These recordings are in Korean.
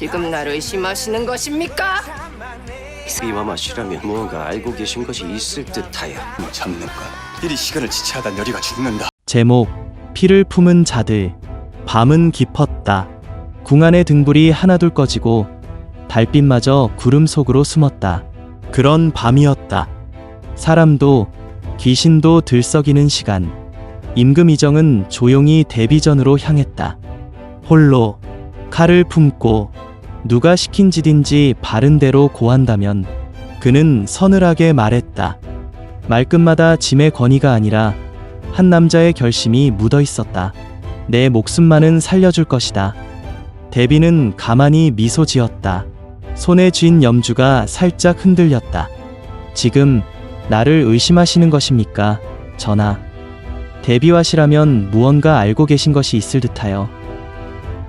지금 나를 의심하시는 것입니까? 이와 마시라면 무언가 알고 계신 것이 있을 듯하여 잡는 것. 일이 시간을 지체하다 열이가 죽는다. 제목 피를 품은 자들 밤은 깊었다. 궁 안의 등불이 하나둘 꺼지고 달빛마저 구름 속으로 숨었다. 그런 밤이었다. 사람도 귀신도 들썩이는 시간. 임금이정은 조용히 대비전으로 향했다. 홀로 칼을 품고 누가 시킨 짓인지 바른 대로 고한다면 그는 서늘하게 말했다. 말끝마다 짐의 권위가 아니라 한 남자의 결심이 묻어 있었다. 내 목숨만은 살려줄 것이다. 대비는 가만히 미소 지었다. 손에 쥔 염주가 살짝 흔들렸다. 지금 나를 의심하시는 것입니까? 전하. 대비와시라면 무언가 알고 계신 것이 있을 듯하여.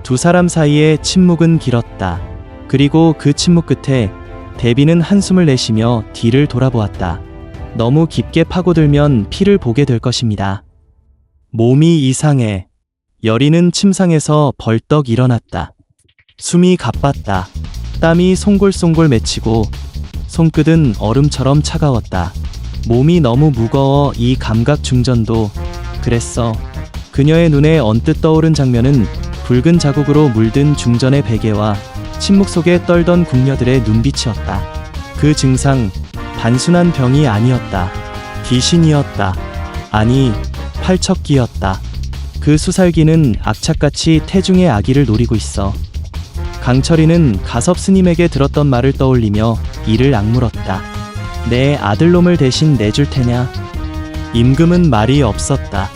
두 사람 사이의 침묵은 길었다. 그리고 그 침묵 끝에 대비는 한숨을 내쉬며 뒤를 돌아보았다. 너무 깊게 파고들면 피를 보게 될 것입니다. 몸이 이상해. 여리는 침상에서 벌떡 일어났다. 숨이 가빴다. 땀이 송골송골 맺히고 손끝은 얼음처럼 차가웠다. 몸이 너무 무거워 이 감각 중전도 그랬어. 그녀의 눈에 언뜻 떠오른 장면은 붉은 자국으로 물든 중전의 베개와 침묵 속에 떨던 궁녀들의 눈빛이었다. 그 증상 단순한 병이 아니었다. 귀신이었다. 아니, 팔척기였다. 그 수살기는 악착같이 태중의 아기를 노리고 있어. 강철이는 가섭 스님에게 들었던 말을 떠올리며 이를 악물었다. 내 아들놈을 대신 내줄 테냐? 임금은 말이 없었다.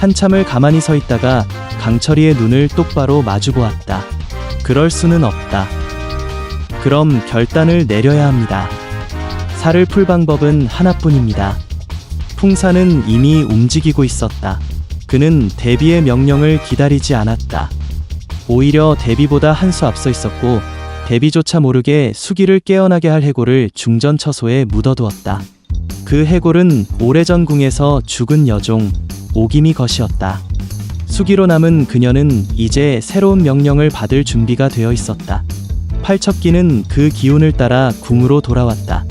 한참을 가만히 서 있다가 강철이의 눈을 똑바로 마주 보았다. 그럴 수는 없다. 그럼 결단을 내려야 합니다. 살을 풀 방법은 하나뿐입니다. 풍사는 이미 움직이고 있었다. 그는 대비의 명령을 기다리지 않았다. 오히려 대비보다 한 수 앞서 있었고 대비조차 모르게 수기를 깨어나게 할 해골을 중전 처소에 묻어두었다. 그 해골은 오래전 궁에서 죽은 여종 오김이 것이었다. 수기로 남은 그녀는 이제 새로운 명령을 받을 준비가 되어 있었다. 팔척기는 그 기운을 따라 궁으로 돌아왔다.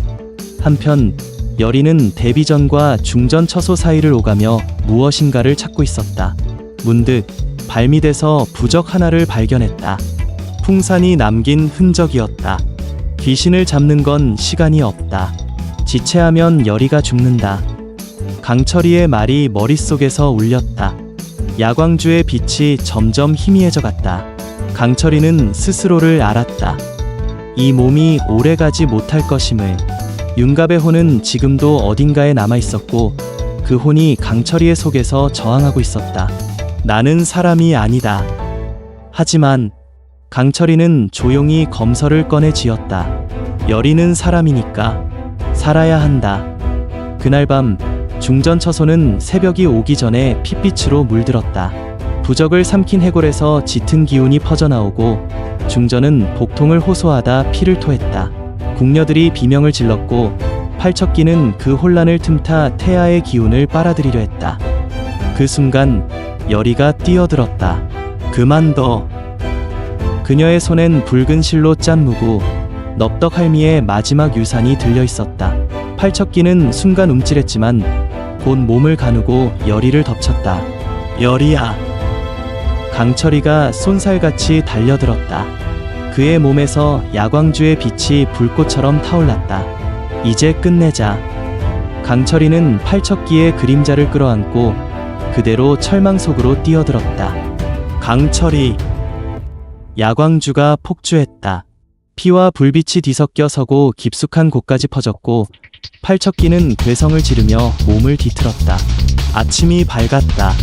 한편 여리는 대비전과 중전 처소 사이를 오가며 무엇인가를 찾고 있었다. 문득 발밑에서 부적 하나를 발견했다. 풍산이 남긴 흔적이었다. 귀신을 잡는 건 시간이 없다. 지체하면 여리가 죽는다. 강철이의 말이 머릿속에서 울렸다. 야광주의 빛이 점점 희미해져 갔다. 강철이는 스스로를 알았다. 이 몸이 오래가지 못할 것임을. 윤갑의 혼은 지금도 어딘가에 남아 있었고 그 혼이 강철이의 속에서 저항하고 있었다. 나는 사람이 아니다. 하지만 강철이는 조용히 검서를 꺼내 쥐었다. 여리는 사람이니까 살아야 한다. 그날 밤 중전 처소는 새벽이 오기 전에 핏빛으로 물들었다. 부적을 삼킨 해골에서 짙은 기운이 퍼져나오고 중전은 복통을 호소하다 피를 토했다. 궁녀들이 비명을 질렀고 팔척기는 그 혼란을 틈타 태아의 기운을 빨아들이려 했다. 그 순간 여리가 뛰어들었다. 그만둬. 그녀의 손엔 붉은 실로 짠 무구, 넙덕 할미의 마지막 유산이 들려 있었다. 팔척기는 순간 움찔했지만 곧 몸을 가누고 여리를 덮쳤다. 여리야. 강철이가 쏜살같이 달려들었다. 그의 몸에서 야광주의 빛이 불꽃처럼 타올랐다. 이제 끝내자. 강철이는 팔척기의 그림자를 끌어안고 그대로 철망 속으로 뛰어들었다. 강철이 야광주가 폭주했다. 피와 불빛이 뒤섞여 서고 깊숙한 곳까지 퍼졌고 팔척기는 괴성을 지르며 몸을 뒤틀었다. 아침이 밝았다.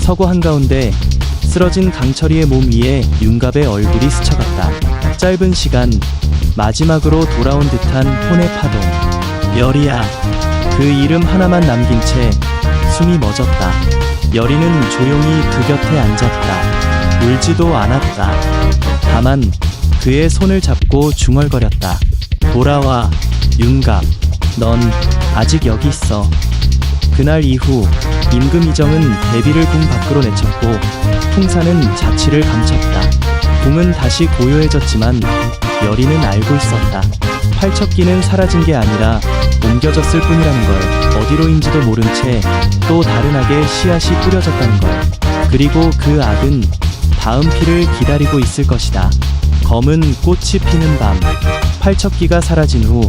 서고 한가운데 쓰러진 강철이의 몸 위에 윤갑의 얼굴이 스쳐갔다. 짧은 시간 마지막으로 돌아온 듯한 혼의 파동. 열이야. 그 이름 하나만 남긴 채 숨이 멎었다. 여리는 조용히 그 곁에 앉았다. 울지도 않았다. 다만 그의 손을 잡고 중얼거렸다. 돌아와, 윤갑. 넌 아직 여기 있어. 그날 이후 임금 이정은 대비를 궁 밖으로 내쳤고 풍사는 자취를 감췄다. 궁은 다시 고요해졌지만 여리는 알고 있었다. 팔척기는 사라진 게 아니라 옮겨졌을 뿐이라는 걸 어디로인지도 모른 채 또 다른 악의 씨앗이 뿌려졌다는 걸. 그리고 그 악은 다음 피를 기다리고 있을 것이다. 검은 꽃이 피는 밤. 팔척기가 사라진 후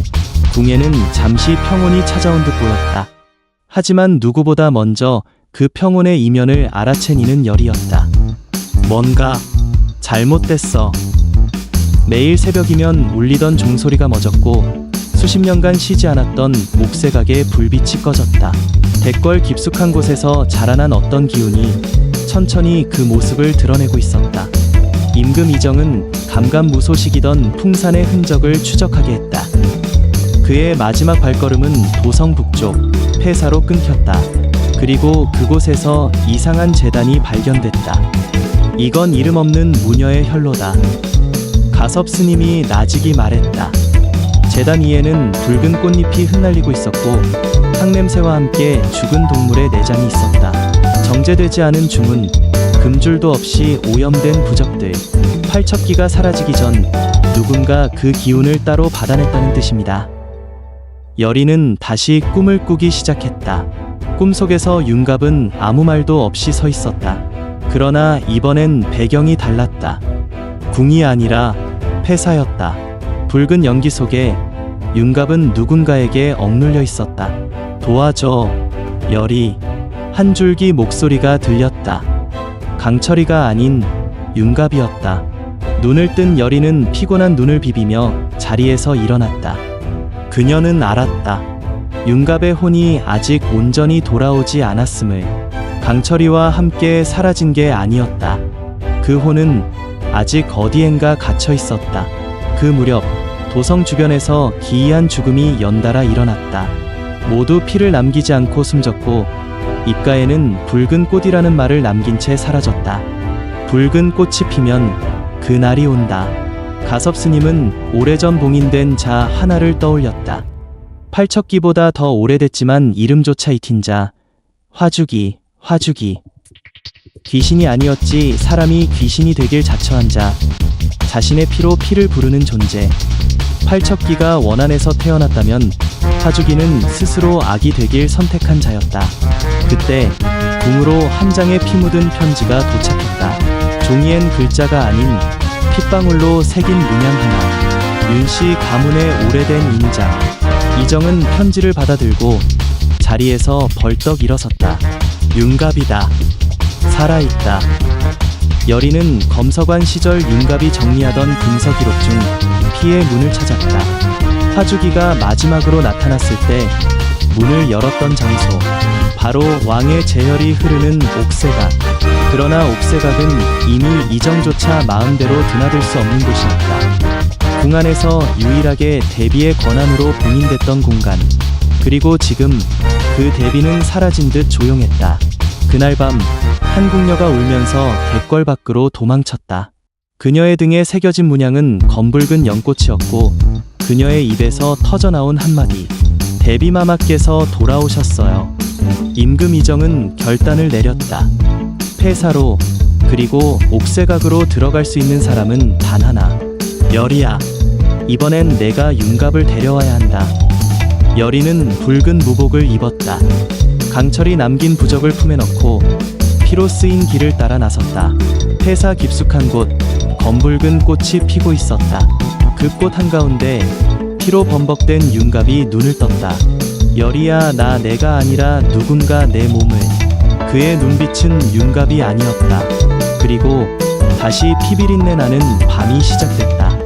궁에는 잠시 평온이 찾아온 듯 보였다. 하지만 누구보다 먼저 그 평온의 이면을 알아챈 이는 열이었다. 뭔가 잘못됐어. 매일 새벽이면 울리던 종소리가 멎었고 수십 년간 쉬지 않았던 옥새각의 불빛이 꺼졌다. 대궐 깊숙한 곳에서 자라난 어떤 기운이 천천히 그 모습을 드러내고 있었다. 임금 이정은 감감무소식이던 풍산의 흔적을 추적하게 했다. 그의 마지막 발걸음은 도성 북쪽 폐사로 끊겼다. 그리고 그곳에서 이상한 재단이 발견됐다. 이건 이름 없는 무녀의 혈로다. 가섭 스님이 나직이 말했다. 재단 위에는 붉은 꽃잎이 흩날리고 있었고 향냄새와 함께 죽은 동물의 내장이 있었다. 정제되지 않은 주문, 금줄도 없이 오염된 부적들, 팔척기가 사라지기 전 누군가 그 기운을 따로 받아냈다는 뜻입니다. 여리는 다시 꿈을 꾸기 시작했다. 꿈속에서 윤갑은 아무 말도 없이 서 있었다. 그러나 이번엔 배경이 달랐다. 궁이 아니라 폐사였다. 붉은 연기 속에 윤갑은 누군가에게 억눌려 있었다. 도와줘, 열이. 한 줄기 목소리가 들렸다. 강철이가 아닌 윤갑이었다. 눈을 뜬 열이는 피곤한 눈을 비비며 자리에서 일어났다. 그녀는 알았다. 윤갑의 혼이 아직 온전히 돌아오지 않았음을. 강철이와 함께 사라진 게 아니었다. 그 혼은 아직 어디엔가 갇혀 있었다. 그 무렵 도성 주변에서 기이한 죽음이 연달아 일어났다. 모두 피를 남기지 않고 숨졌고 입가에는 붉은 꽃이라는 말을 남긴 채 사라졌다. 붉은 꽃이 피면 그날이 온다. 가섭 스님은 오래전 봉인된 자 하나를 떠올렸다. 팔척기보다 더 오래됐지만 이름조차 잊힌 자 화주기, 화주기. 귀신이 아니었지 사람이 귀신이 되길 자처한 자. 자신의 피로 피를 부르는 존재. 팔척기가 원한에서 태어났다면 화주기는 스스로 악이 되길 선택한 자였다. 그때 궁으로 한 장의 피 묻은 편지가 도착했다. 종이엔 글자가 아닌 핏방울로 새긴 문양 하나. 윤씨 가문의 오래된 인장. 이정은 편지를 받아들고 자리에서 벌떡 일어섰다. 윤갑이다. 살아있다. 여리는 검서관 시절 윤갑이 정리하던 금서 기록 중 피의 문을 찾았다. 화주기가 마지막으로 나타났을 때 문을 열었던 장소. 바로 왕의 재혈이 흐르는 옥새각. 그러나 옥새각은 이미 이정조차 마음대로 드나들 수 없는 곳이었다. 궁 안에서 유일하게 대비의 권한으로 봉인됐던 공간. 그리고 지금 그 대비는 사라진 듯 조용했다. 그날 밤 한국녀가 울면서 갯벌 밖으로 도망쳤다. 그녀의 등에 새겨진 문양은 검붉은 연꽃이었고 그녀의 입에서 터져나온 한마디 대비마마께서 돌아오셨어요. 임금 이정은 결단을 내렸다. 폐사로 그리고 옥새각으로 들어갈 수 있는 사람은 단 하나. 열이야. 이번엔 내가 윤갑을 데려와야 한다. 열이는 붉은 무복을 입었다. 강철이 남긴 부적을 품에 넣고 피로 쓰인 길을 따라 나섰다. 폐사 깊숙한 곳 검붉은 꽃이 피고 있었다. 그 꽃 한가운데 피로 범벅된 윤갑이 눈을 떴다. 열이야 나 내가 아니라 누군가 내 몸을 그의 눈빛은 윤갑이 아니었다. 그리고 다시 피비린내 나는 밤이 시작됐다.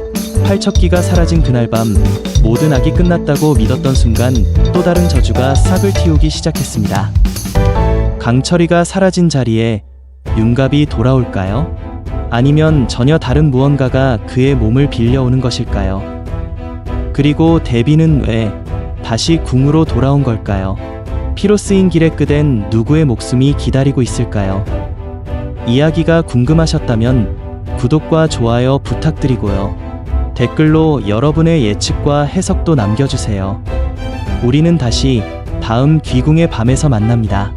팔척기가 사라진 그날 밤 모든 악이 끝났다고 믿었던 순간 또 다른 저주가 싹을 틔우기 시작했습니다. 강철이가 사라진 자리에 윤갑이 돌아올까요? 아니면 전혀 다른 무언가가 그의 몸을 빌려오는 것일까요? 그리고 데비는 왜 다시 궁으로 돌아온 걸까요? 피로 쓰인 길의 끝엔 누구의 목숨이 기다리고 있을까요? 이야기가 궁금하셨다면 구독과 좋아요 부탁드리고요. 댓글로 여러분의 예측과 해석도 남겨주세요. 우리는 다시 다음 귀궁의 밤에서 만납니다.